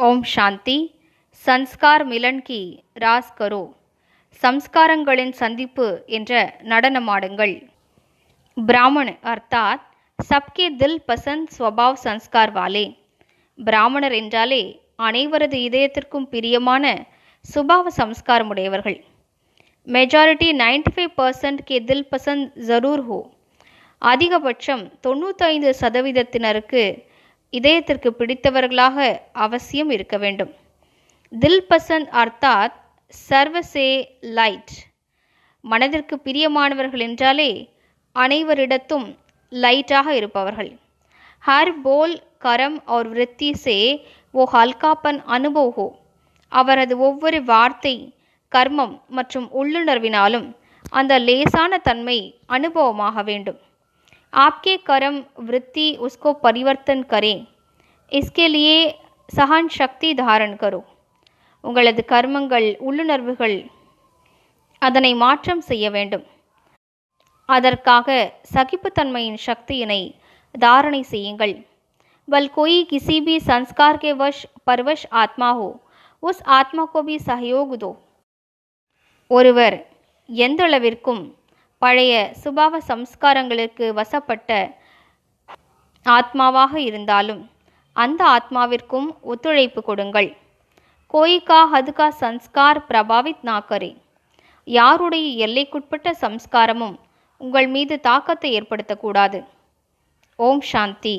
ஓம் சாந்தி. Sanskar Milan கி ராஸ் கரோ. சம்ஸ்காரங்களின் சந்திப்பு என்ற நடனமாடுங்கள். பிராமண் அர்த்தாத் சப்கே தில் பசந்த் ஸ்வபாவ் சன்ஸ்கார் வாலே. பிராமணர் என்றாலே அனைவரது இதயத்திற்கும் பிரியமான சுபாவ சம்ஸ்காரமுடையவர்கள். மெஜாரிட்டி நைன்டி ஃபைவ் பர்சன்ட் கே தில் பசந்த் ஜரூர் ஹோ. அதிகபட்சம் தொண்ணூத்தைந்து சதவீதத்தினருக்கு இதயத்திற்கு பிடித்தவர்களாக அவசியம் இருக்க வேண்டும். தில் பசந்த் அர்த்தாத் சர்வசே லைட். மனதிற்கு பிரியமானவர்கள் என்றாலே அனைவரிடத்தும் லைட்டாக இருப்பவர்கள். ஹர் போல் கரம் அவர் விருத்தி சே ஓ ஹல்காப்பன் அனுபவோ அவரது ஒவ்வொரு வார்த்தை கர்மம் மற்றும் உள்ளுணர்வினாலும் அந்த லேசான தன்மை அனுபவமாக வேண்டும். आपके कर्म वृत्ति उसको परिवर्तन करें इसके लिए சஹான் சக்தி தாரண் கரோ உங்களது கர்மங்கள் உள்ளுணர்வுகள் அதனை மாற்றம் செய்ய வேண்டும் அதற்காக சகிப்புத்தன்மையின் சக்தியினை தாரணை செய்யுங்கள் बल कोई किसी भी संस्कार के वश परवश आत्मा हो उस आत्मा को भी सहयोग दो ஒருவர் எந்தளவிற்கும் பழைய சுபாவ சம்ஸ்காரங்களுக்கு வசப்பட்ட ஆத்மாவாக இருந்தாலும் அந்த ஆத்மாவிற்கும் ஒத்துழைப்பு கொடுங்கள். கோயிகா ஹதுகா சன்ஸ்கார் பிரபாவித் நாக்கரே. யாருடைய எல்லைக்குட்பட்ட சம்ஸ்காரமும் உங்கள் மீது தாக்கத்தை ஏற்படுத்தக்கூடாது. ஓம் சாந்தி.